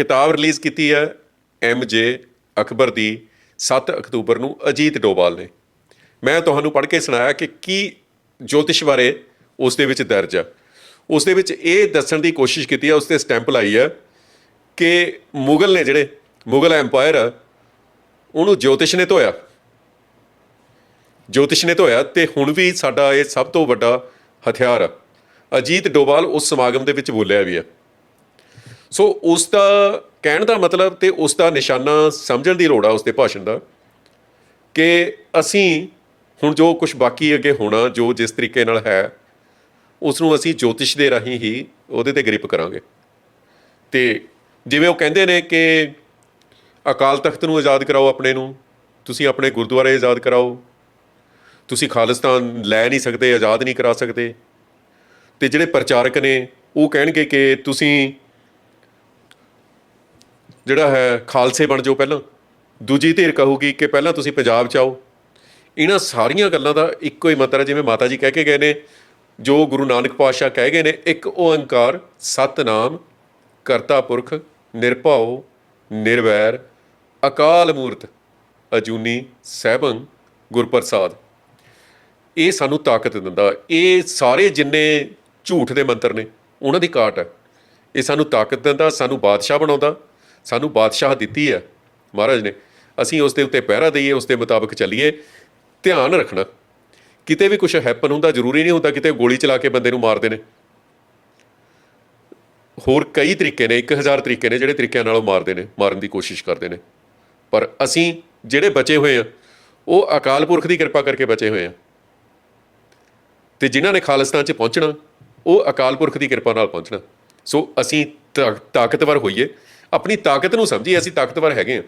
ਕਿਤਾਬ ਰਿਲੀਜ਼ ਕੀਤੀ ਹੈ ਐਮ ਜੇ ਅਕਬਰ ਦੀ 7 ਅਕਤੂਬਰ ਨੂੰ ਅਜੀਤ ਡੋਬਾਲ ਨੇ। ਮੈਂ ਤੁਹਾਨੂੰ ਪੜ੍ਹ ਕੇ ਸੁਣਾਇਆ ਕਿ ਕੀ ਜੋਤਿਸ਼ ਬਾਰੇ ਉਸ ਦੇ ਵਿੱਚ ਦਰਜ ਆ। ਉਸ ਦੇ ਵਿੱਚ ਇਹ ਦੱਸਣ ਦੀ ਕੋਸ਼ਿਸ਼ ਕੀਤੀ ਹੈ ਉਸ ਤੇ ਸਟੈਂਪ ਲਾਈ ਹੈ ਕਿ ਮੁਗਲ ਨੇ ਜਿਹੜੇ, ਮੁਗਲ ਐਮਪਾਇਰ ਆ, ਉਹਨੂੰ ਜੋਤਿਸ਼ ਨੇ ਧੋਇਆ। ਜੋਤਿਸ਼ ਨੇ ਧੋਇਆ ਤੇ ਹੁਣ ਵੀ ਸਾਡਾ ਇਹ ਸਭ ਤੋਂ ਵੱਡਾ ਹਥਿਆਰ ਆ। ਅਜੀਤ ਡੋਵਾਲ ਉਸ ਸਮਾਗਮ ਦੇ ਵਿੱਚ ਬੋਲਿਆ ਵੀ ਆ। ਸੋ ਉਸ ਦਾ ਕਹਿਣ ਦਾ ਮਤਲਬ ਤੇ ਉਸ ਦਾ ਨਿਸ਼ਾਨਾ ਸਮਝਣ ਦੀ ਲੋੜ ਆ ਉਸ ਦੇ ਭਾਸ਼ਣ ਦਾ ਕਿ ਅਸੀਂ ਹੁਣ ਜੋ ਕੁਝ ਬਾਕੀ ਅੱਗੇ ਹੋਣਾ, ਜੋ ਜਿਸ ਤਰੀਕੇ ਨਾਲ ਹੈ ਉਸ ਨੂੰ ਅਸੀਂ ਜੋਤਿਸ਼ ਦੇ ਰਾਹੀਂ ਹੀ ਉਹਦੇ ਤੇ ਗ੍ਰਿਪ ਕਰਾਂਗੇ। ਤੇ ਜਿਵੇਂ ਉਹ ਕਹਿੰਦੇ ਨੇ ਕਿ ਅਕਾਲ ਤਖਤ ਨੂੰ ਆਜ਼ਾਦ ਕਰਾਓ ਆਪਣੇ ਨੂੰ, ਤੁਸੀਂ ਆਪਣੇ ਗੁਰਦੁਆਰੇ ਆਜ਼ਾਦ ਕਰਾਓ, ਤੁਸੀਂ ਖਾਲਿਸਤਾਨ ਲੈ ਨਹੀਂ ਸਕਦੇ, ਆਜ਼ਾਦ ਨਹੀਂ ਕਰਾ ਸਕਦੇ। ਤੇ ਜਿਹੜੇ ਪ੍ਰਚਾਰਕ ਨੇ ਉਹ ਕਹਿਣਗੇ ਕਿ ਤੁਸੀਂ ਜਿਹੜਾ ਹੈ ਖਾਲਸੇ ਬਣ ਜਾਓ ਪਹਿਲਾਂ। ਦੂਜੀ ਧਿਰ ਕਹੂਗੀ ਕਿ ਪਹਿਲਾਂ ਤੁਸੀਂ ਪੰਜਾਬ ਚ ਆਓ। ਇਹਨਾਂ ਸਾਰੀਆਂ ਗੱਲਾਂ ਦਾ ਇੱਕੋ ਹੀ ਮਤਲਬ ਜਿਵੇਂ ਮਾਤਾ ਜੀ ਕਹਿ ਕੇ ਗਏ ਨੇ, ਜੋ ਗੁਰੂ ਨਾਨਕ ਪਾਤਸ਼ਾਹ ਕਹਿ ਗਏ ਨੇ, ਇੱਕ ਓੰਕਾਰ, ਸਤਨਾਮ, ਕਰਤਾ ਪੁਰਖ, ਨਿਰਭਉ, ਨਿਰਵੈਰ, ਅਕਾਲ ਮੂਰਤ, ਅਜੂਨੀ, ਸਹਿਬੰ, ਗੁਰਪ੍ਰਸਾਦ। ਇਹ ਸਾਨੂੰ ਤਾਕਤ ਦਿੰਦਾ। ਇਹ ਸਾਰੇ ਜਿੰਨੇ ਝੂਠ ਦੇ ਮੰਤਰ ਨੇ, ਉਹਨਾਂ ਦੀ ਕਾਟ ਹੈ। ਇਹ ਸਾਨੂੰ ਤਾਕਤ ਦਿੰਦਾ, ਸਾਨੂੰ ਬਾਦਸ਼ਾਹ ਬਣਾਉਂਦਾ। ਸਾਨੂੰ ਬਾਦਸ਼ਾਹ ਦਿੱਤੀ ਹੈ, ਮਹਾਰਾਜ ਨੇ। ਅਸੀਂ ਉਸ ਦੇ ਉੱਤੇ ਪਹਿਰਾ ਦਈਏ, ਉਸ ਦੇ ਮੁਤਾਬਕ ਚੱਲੀਏ। ਧਿਆਨ ਰੱਖਣਾ। ਕਿਤੇ ਵੀ ਕੁਝ ਹੈਪਨ ਹੁੰਦਾ, ਜ਼ਰੂਰੀ ਨਹੀਂ ਹੁੰਦਾ ਕਿਤੇ ਗੋਲੀ ਚਲਾ ਕੇ ਬੰਦੇ ਨੂੰ ਮਾਰਦੇ ਨੇ। ਹੋਰ ਕਈ ਤਰੀਕੇ ਨੇ 1000 ਤਰੀਕੇ ਨੇ ਜਿਹੜੇ ਤਰੀਕਿਆਂ ਨਾਲ ਉਹ ਮਾਰਦੇ ਨੇ, ਮਾਰਨ ਦੀ ਕੋਸ਼ਿਸ਼ ਕਰਦੇ ਨੇ। ਪਰ ਅਸੀਂ ਜਿਹੜੇ ਬਚੇ ਹੋਏ ਆ ਉਹ ਅਕਾਲ ਪੁਰਖ ਦੀ ਕਿਰਪਾ ਕਰਕੇ ਬਚੇ ਹੋਏ ਆ ਤੇ ਜਿਨ੍ਹਾਂ ਨੇ ਖਾਲਿਸਤਾਨ 'ਚ ਪਹੁੰਚਣਾ, ਉਹ ਅਕਾਲ ਪੁਰਖ ਦੀ ਕਿਰਪਾ ਨਾਲ ਪਹੁੰਚਣਾ। ਸੋ ਅਸੀਂ ਤਾ- ਤਾਕਤਵਰ ਹੋਈਏ। ਆਪਣੀ ਤਾਕਤ ਨੂੰ ਸਮਝੀਏ ਅਸੀਂ ਤਾਕਤਵਰ ਹੈਗੇ ਹਾਂ।